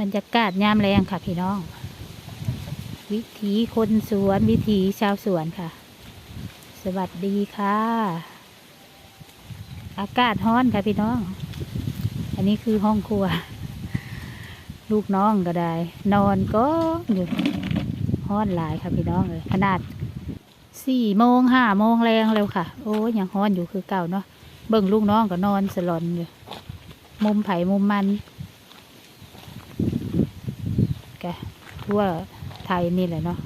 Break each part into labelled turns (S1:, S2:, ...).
S1: บรรยากาศยามแรงค่ะพี่น้อง วิถีคนสวนวิถีชาวสวนค่ะ สวัสดีค่ะ อากาศร้อนค่ะพี่น้อง อันนี้คือห้องครัว ลูกน้องก็ได้ นอนก็อยู่ร้อนหลายค่ะพี่น้องเลยขนาดสี่โมงห้าโมงแรงเร็วค่ะ โอ้ยยังร้อนอยู่คือเก่าเนาะเบิ่งลูกน้องก็นอนสลอนอยู่มุมไผ่มุมมัน แกทั่วไทยนี่แหละเนาะ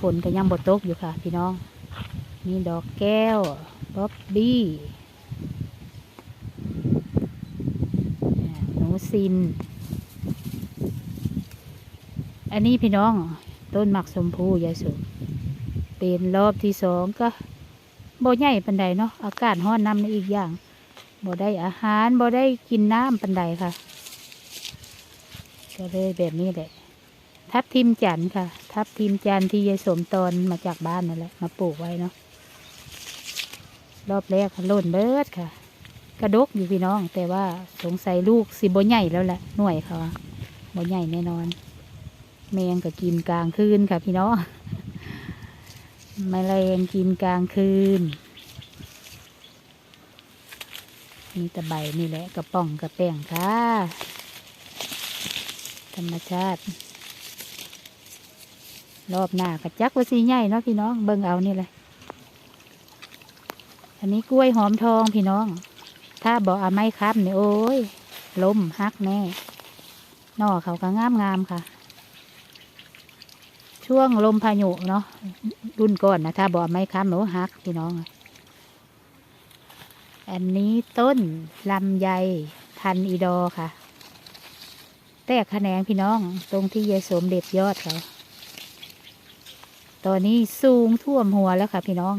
S1: ฝนก็ยังบดตกอยู่ค่ะ พี่น้อง มีดอกแก้วบ๊อบบี้หนูซิน อันนี้พี่น้องต้นหมักสมพูยายสุเป็นรอบที่สองก็บ่ใหญ่ปันใดเนาะอากาศร้อนน้ำในอีกอย่างบ่ได้อาหารบ่ได้กินน้ำปันใดค่ะ ก็เลยแบบนี้แหละ ทับทิมจันค่ะ ทับทิมจันที่ยายสมตอนมาจากบ้านนั่นแหละมาปลูกไว้เนาะรอบแรกโล่นเบิดค่ะ กระดกอยู่พี่น้อง แต่ว่าสงสัยลูกสิบใหญ่แล้วแหละหน่วยเขาอะบใหญ่แน่นอน แมงก็กินกลางคืนค่ะพี่น้องแมลงกินกลางคืนมีแตะใบนี่แหละกระป๋องกระแป้งค่ะ ธรรมชาติ รอบหน้ากระจักว่าสีใหญ่เนาะพี่น้องเบิ่งเอานี่แหละอันนี้กล้วยหอมทองพี่น้อง ถ้าบอกเอาไม้คับเนี่ยโอ้ยล้มหักแน่หน่อเขาก็งามงามค่ะ ช่วงลมพายุเนาะรุ่นก่อนนะถ้าบอกไม่ค้ำหนูหักพี่น้อง อันนี้ต้นลำไยพันอีดอค่ะ แตกแขนงพี่น้องตรงที่ยายสมเด็จยอดเขา ตอนนี้สูงท่วมหัวแล้วค่ะ พี่น้อง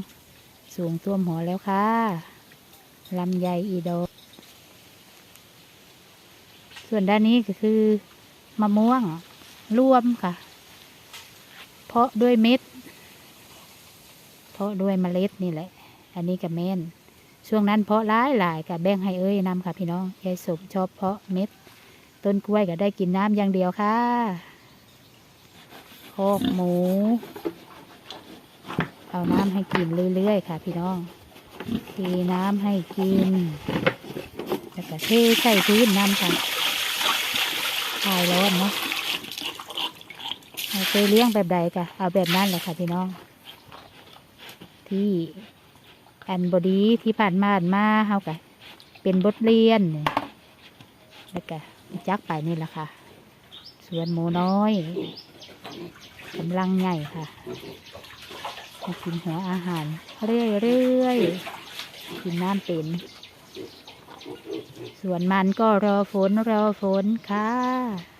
S1: สูงท่วมหัวแล้วค่ะลำไยอีโด ส่วนด้านนี้ก็คือมะม่วงรวมค่ะ เพาะด้วยเม็ด เพาะด้วยเมล็ดนี่แหละ อันนี้กับแม่นช่วงนั้นเพาะหลายหลายกับแบ่งให้เอ้ยนำค่ะ พี่น้องยายสมชอบเพาะเม็ด ต้นกล้วยก็ได้กินน้ำอย่างเดียวค่ะคอกหมู เอาน้ำให้กินเรื่อยๆค่ะ พี่น้องเทน้ำให้กิน แล้วก็เทใส่พื้นน้ำค่ะคลายร้อนเนาะเราเคยเลี้ยงแบบใดกะเอาแบบนั้นแหละค่ะพี่น้อง ที่อันบอดีที่ผ่านมาผ่านมาเฮากะเป็นบทเรียนนี่แล้วก็จักไปนี่แหละค่ะสวนหมูน้อยกำลังใหญ่ค่ะ กินหัวอาหาร เรื่อยๆกินน้ำเป็นส่วนมันก็รอฝนรอฝนค่ะ